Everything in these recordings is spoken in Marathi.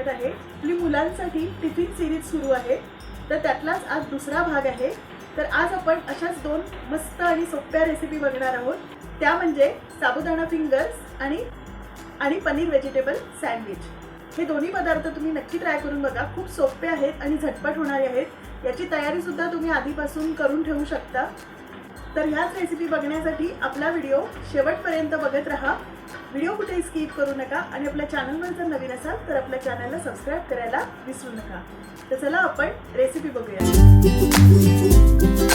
वाटत आहे. आपली मुलांसाठी टिफिन सिरीज सुरू आहे. तर त्यातलाच आज दुसरा भाग आहे. तर आज आपण अशाच दोन मस्त आणि सोप्या रेसिपी बघणार आहोत. त्या म्हणजे साबुदाणा फिंगर्स आणि आणि पनीर व्हेजिटेबल सँडविच हे दोन्ही पदार्थ तुम्ही नक्की ट्राय करून बघा. खूप सोपे आहेत आणि झटपट होणारे आहेत. याची तयारी सुद्धा तुम्ही आधीपासून करून ठेवू शकता. तर ह्याच रेसिपी बघण्यासाठी आपला व्हिडिओ शेवटपर्यंत बघत राहा. व्हिडिओ कुठेही स्किप करू नका आणि आपल्या चॅनलवर जर नवीन असाल तर आपल्या चॅनलला सबस्क्राईब करायला विसरू नका. तर चला आपण रेसिपी बघूया.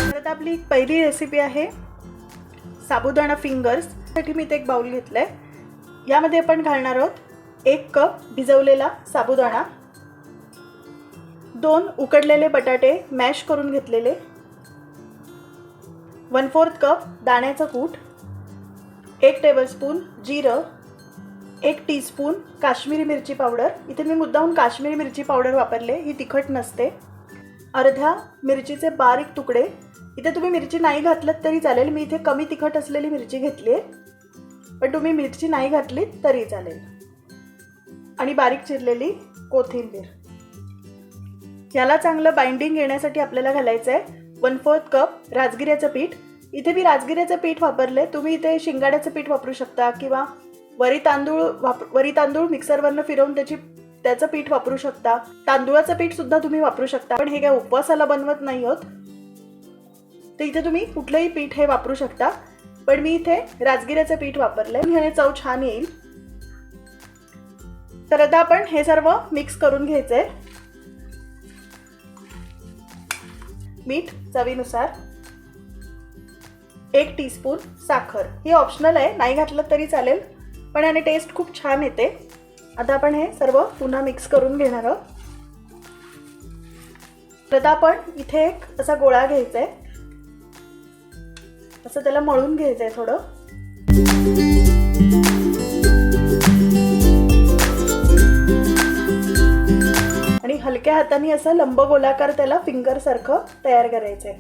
तर आता आपली पहिली रेसिपी आहे साबुदाणा फिंगर्ससाठी मी ते एक बाउल घेतलं आहे यामध्ये आपण घालणार आहोत एक कप भिजवलेला साबुदाणा. दोन उकडलेले बटाटे मॅश करून घेतलेले. वन फोर्थ कप दाण्याचं कूट. एक टेबलस्पून जिरं. एक टीस्पून काश्मीरी मिरची पावडर इथे मी मुद्दाहून काश्मीरी मिरची पावडर वापरले. ही तिखट नसते. अर्ध्या मिरचीचे बारीक तुकडे. इथे तुम्ही मिरची नाही घातलत तरी चालेल. मी इथे कमी तिखट असलेली मिरची घेतली आहे. पण तुम्ही मिरची नाही घातली तरी चालेल. आणि बारीक चिरलेली कोथिंबीर. याला चांगलं बाइंडिंग येण्यासाठी आपल्याला घालायचं आहे वन फोर्थ कप राजगिऱ्याचं पीठ. इथे मी राजगिऱ्याचं पीठ वापरले. तुम्ही इथे शिंगाड्याचं पीठ वापरू शकता किंवा वरी तांदूळ वाप वरी तांदूळ मिक्सरवरनं फिरवून त्याची त्याचं पीठ वापरू शकता. तांदूळाचं पीठ सुद्धा तुम्ही वापरू शकता. पण हे काय उपवासाला बनवत नाही होत. तर इथे तुम्ही कुठलंही पीठ हे वापरू शकता. पण मी इथे राजगिऱ्याचं पीठ वापरलंय. ह्याने चव छान येईल. तर आता आपण हे सर्व मिक्स करून घ्यायचंय. मीठ चवीनुसार एक टीस्पून साखर. ही ऑप्शनल आहे नाही घातलं तरी चालेल पण याने टेस्ट खूप छान येते. आता आपण हे सर्व पुन्हा मिक्स करून घेणार आहोत. तर आपण इथे एक असा गोळा घ्यायचा आहे असं त्याला मळून घ्यायचं आहे थोडं. आणि हलक्या हाताने असं लंब गोलाकार त्याला फिंगर सारखं तयार करायचंय.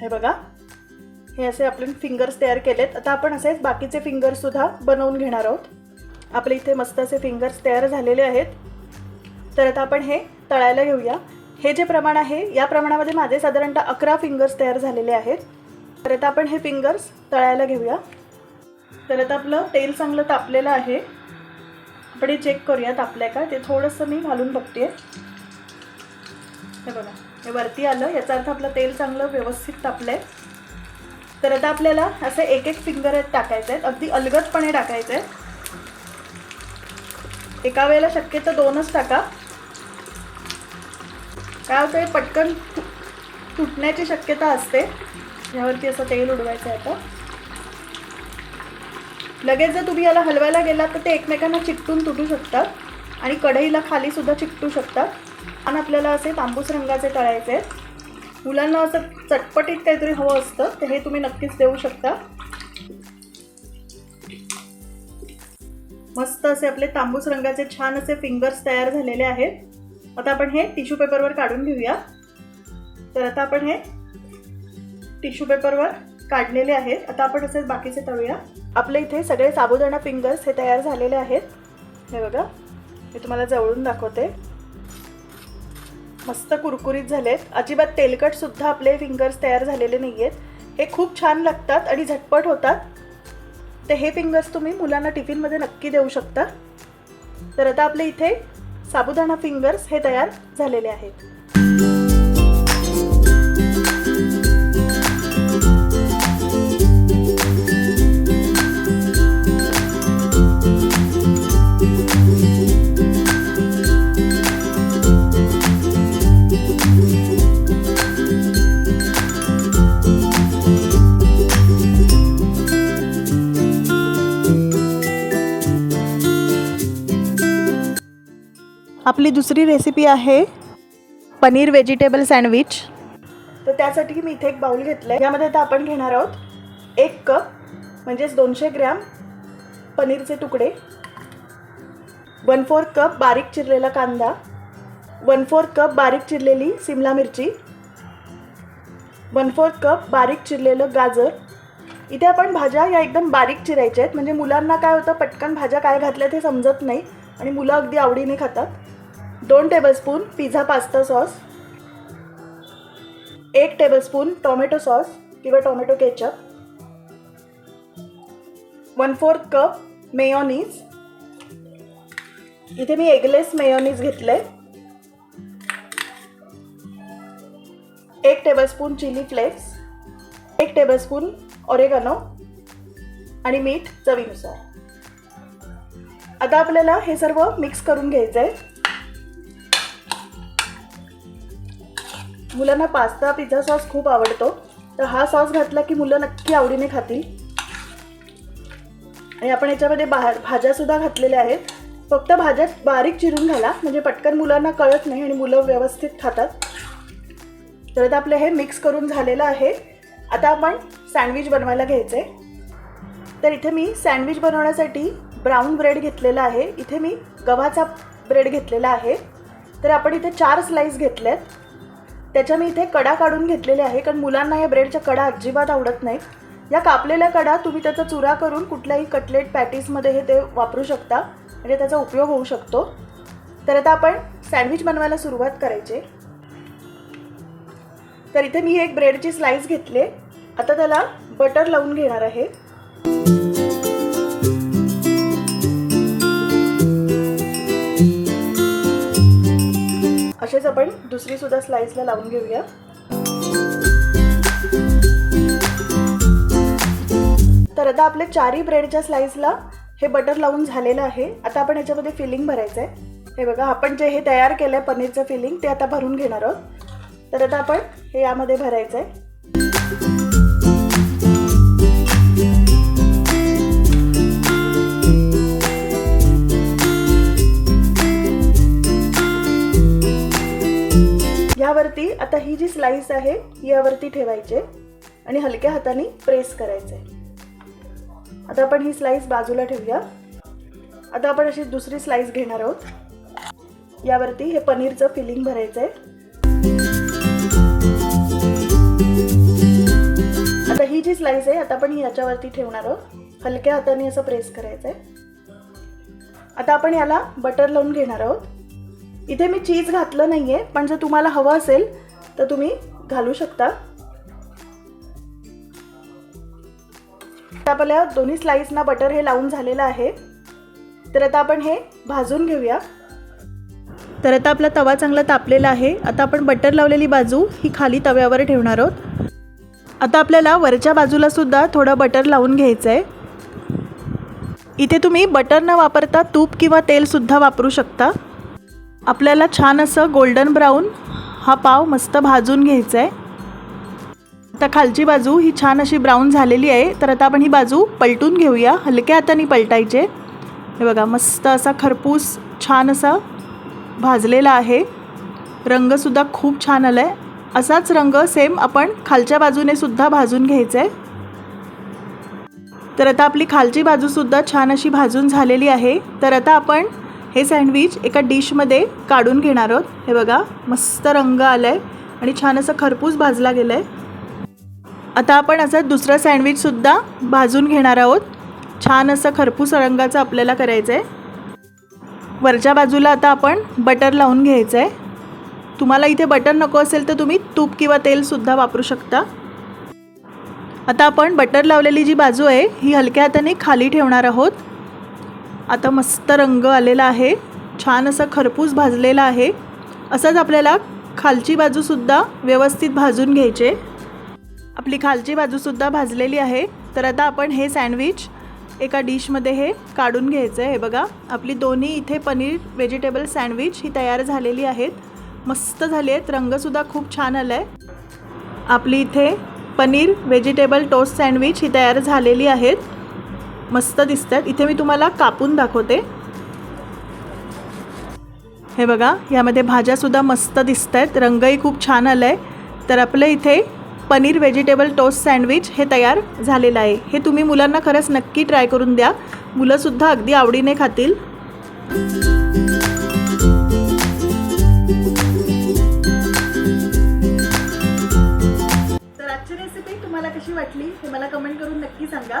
हे बघा. हे असे आपण फिंगर्स तयार केलेत. आता आपण असेच बाकीचे फिंगर्स सुद्धा बनवून घेणार आहोत. आपले इथे मस्त असे फिंगर्स तयार झालेले आहेत. तर आता आपण हे तळायला घेऊया. हे जे प्रमाण आहे या प्रमाणामध्ये माझे साधारणतः अकरा फिंगर्स तयार झालेले आहेत. तर आता आपण हे फिंगर्स तळायला घेऊया. तर आता आपलं तेल चांगलं तापलेलं आहे. आपण हे चेक करूयात आपल्या का ते थोडंसं मी घालून बघते हे बघा. हे वरती आलं. याचा अर्थ आपलं तेल चांगलं व्यवस्थित तापलं आहे तर आता आपल्याला असे एक एक फिंगर आहेत टाकायचे आहेत. अगदी अलगदपणे टाकायचे आहेत. एका वेळेला शक्यतो दोनच टाका. काय होतं हे पटकन तुटण्याची शक्यता असते. यावरती असं तेल उडवायचं आहे आता. लगेच जर तुम्ही याला हलवायला गेलात तर ते एकमेकांना चिकटून तुटू शकतात आणि कढईला खाली सुद्धा चिकटू शकतात. आणि आपल्याला असे तांबूस रंगाचे तळायचे आहेत. मुलांना असं चटपटीत काहीतरी हवं असतं तर हे तुम्ही नक्कीच देऊ शकता. मस्त असे आपले तांबूस रंगाचे छान असे फिंगर्स तयार झालेले आहेत. आता आपण हे टिश्यू पेपरवर काढून घेऊया. तर आता आपण हे टिश्यू पेपरवर काढलेले आहेत. आता आपण असेच बाकीचे तळूया. आपले इथे सगळे साबुदाणा फिंगर्स हे तयार झालेले आहेत. हे बघा मी तुम्हाला जवळून दाखवते. मस्त कुरकुरीत झालेत. अजिबात तेलकटसुद्धा आपले फिंगर्स तयार झालेले नाही आहेत हे खूप छान लागतात आणि झटपट होतात. तर हे फिंगर्स तुम्ही मुलांना टिफिनमध्ये नक्की देऊ शकता. तर आता आपले इथे साबुदाणा फिंगर्स हे तयार झालेले आहेत. आपली दुसरी रेसिपी आहे पनीर व्हेजिटेबल सँडविच तर त्यासाठी मी इथे एक बाउल घेतलं आहे यामध्ये आता आपण घेणार आहोत एक कप म्हणजेच दोनशे ग्रॅम पनीरचे तुकडे. वन फोर्थ कप बारीक चिरलेला कांदा. वन फोर्थ कप बारीक चिरलेली सिमला मिरची. वन फोर्थ कप बारीक चिरलेलं गाजर. इथे आपण भाज्या या एकदम बारीक चिरायच्या आहेत. म्हणजे मुलांना काय होतं पटकन भाज्या काय घातल्या ते समजत नाही आणि मुलं अगदी आवडीने खातात. दोन टेबलस्पून पिझ्झा पास्ता सॉस एक टेबलस्पून टोमॅटो सॉस किंवा tomato ketchup one fourth cup mayonnaise इथे मी एगलेस मेयोनीज घेतले एक टेबलस्पून चिली फ्लेक्स एक टेबलस्पून ऑरेगानो आणि मीठ चवीनुसार. आता आपल्याला हे सर्व मिक्स करून घ्यायचं आहे मुलांना पास्ता पिझ्झा सॉस खूप आवडतो. तर हा सॉस घातला की मुलं नक्की आवडीने खातील. आणि आपण याच्यामध्ये बाहेर भाज्यासुद्धा घातलेल्या आहेत. फक्त भाज्या बारीक चिरून घाला म्हणजे पटकन मुलांना कळत नाही आणि मुलं व्यवस्थित खातात. तर आता आपलं हे मिक्स करून झालेलं आहे. आता आपण सँडविच बनवायला घ्यायचं आहे तर इथे मी सँडविच बनवण्यासाठी ब्राऊन ब्रेड घेतलेला आहे. इथे मी गव्हाचा ब्रेड घेतलेला आहे. तर आपण इथे चार स्लाईस घेतल्यात त्याच्या मी इथे कडा काढून घेतलेले आहे कारण मुलांना या ब्रेडच्या कडा अजिबात आवडत नाहीत. या कापलेल्या कडा तुम्ही त्याचा चुरा करून कुठल्याही कटलेट पॅटीसमध्ये हे ते वापरू शकता म्हणजे त्याचा उपयोग होऊ शकतो. तर आता आपण सँडविच बनवायला सुरुवात करायची. तर इथे मी एक ब्रेडची स्लाईस घेतले आता त्याला बटर लावून घेणार आहे. असेच आपण दुसरी सुद्धा स्लाईसला लावून घेऊया. तर आता आपल्या चारही ब्रेडच्या स्लाईसला हे बटर लावून झालेलं आहे. आता आपण याच्यामध्ये फिलिंग भरायचं आहे हे बघा आपण जे हे तयार केलं आहे पनीरचं फिलिंग ते आता भरून घेणार आहोत. तर आता आपण हे यामध्ये भरायचं आहे यावरती आता ही जी स्लाईस आहे यावरती ठेवायची आणि हलक्या हाताने प्रेस करायचे. आता आपण ही स्लाईस बाजूला ठेवूया. आता आपण अशी दुसरी स्लाईस घेणार आहोत. यावरती हे पनीरचं फिलिंग भरायचं आहे आता ही जी स्लाईस आहे आता आपण याच्यावरती ठेवणार आहोत. हलक्या हाताने असं प्रेस करायचं आहे आता आपण याला बटर लावून घेणार आहोत. इथे मी चीज घातलं नाही आहे पण जर तुम्हाला हवं असेल तर तुम्ही घालू शकता. आपल्या दोन्ही स्लाईसना बटर हे लावून झालेलं आहे. तर आता आपण हे भाजून घेऊया. तर आता आपला तवा चांगला तापलेला आहे. आता आपण बटर लावलेली बाजू ही खाली तव्यावर ठेवणार आहोत. आता आपल्याला वरच्या बाजूला सुद्धा थोडं बटर लावून घ्यायचं आहे इथे तुम्ही बटर न वापरता तूप किंवा तेलसुद्धा वापरू शकता. आपल्याला छान असं गोल्डन ब्राऊन हा पाव मस्त भाजून घ्यायचा आहे. आता खालची बाजू ही छान अशी ब्राऊन झालेली आहे. तर आता आपण ही बाजू पलटून घेऊया. हलक्या हाताने पलटायचे. हे बघा मस्त असा खरपूस छान असा भाजलेला आहे. रंगसुद्धा खूप छान आला आहे असाच रंग सेम आपण खालच्या बाजूने सुद्धा भाजून घ्यायचा आहे. तर आता आपली खालची बाजूसुद्धा छान अशी भाजून झालेली आहे. तर आता आपण हे सँडविच एका डिशमध्ये काढून घेणार आहोत. हे बघा मस्त रंग आला आहे आणि छान असं खरपूस भाजला गेलं आहे आता आपण असं दुसरं सँडविचसुद्धा भाजून घेणार आहोत. छान असं खरपूस रंगाचं आपल्याला करायचं आहे वरच्या बाजूला आता आपण बटर लावून घ्यायचं आहे तुम्हाला इथे बटर नको असेल तर तुम्ही तूप किंवा तेलसुद्धा वापरू शकता. आता आपण बटर लावलेली जी बाजू आहे ही हलक्या हाताने खाली ठेवणार आहोत. आता मस्त रंग आलेला आहे. छान असं खरपूस भाजलेला आहे. असंच आपल्याला खालची बाजूसुद्धा व्यवस्थित भाजून घ्यायचे. आपली खालची बाजूसुद्धा भाजलेली आहे. तर आता आपण हे सँडविच एका डिशमध्ये हे काढून घ्यायचं आहे. हे बघा आपली दोन्ही इथे पनीर व्हेजिटेबल सँडविच ही तयार झालेली आहेत. मस्त झाली आहेत. रंगसुद्धा खूप छान आला आहे आपली इथे पनीर व्हेजिटेबल टोस्ट सँडविच ही तयार झालेली आहेत. मस्त दिसत आहेत इथे मी तुम्हाला कापून दाखवते. हे बघा यामध्ये भाज्यासुद्धा मस्त दिसत आहेत रंगही खूप छान आलं आहे तर आपलं इथे पनीर व्हेजिटेबल टोस्ट सँडविच हे तयार झालेलं आहे. हे तुम्ही मुलांना खरंच नक्की ट्राय करून द्या. मुलंसुद्धा अगदी आवडीने खातील. तर आजची रेसिपी तुम्हाला तुम्हाला कशी वाटली हे मला कमेंट करून नक्की सांगा.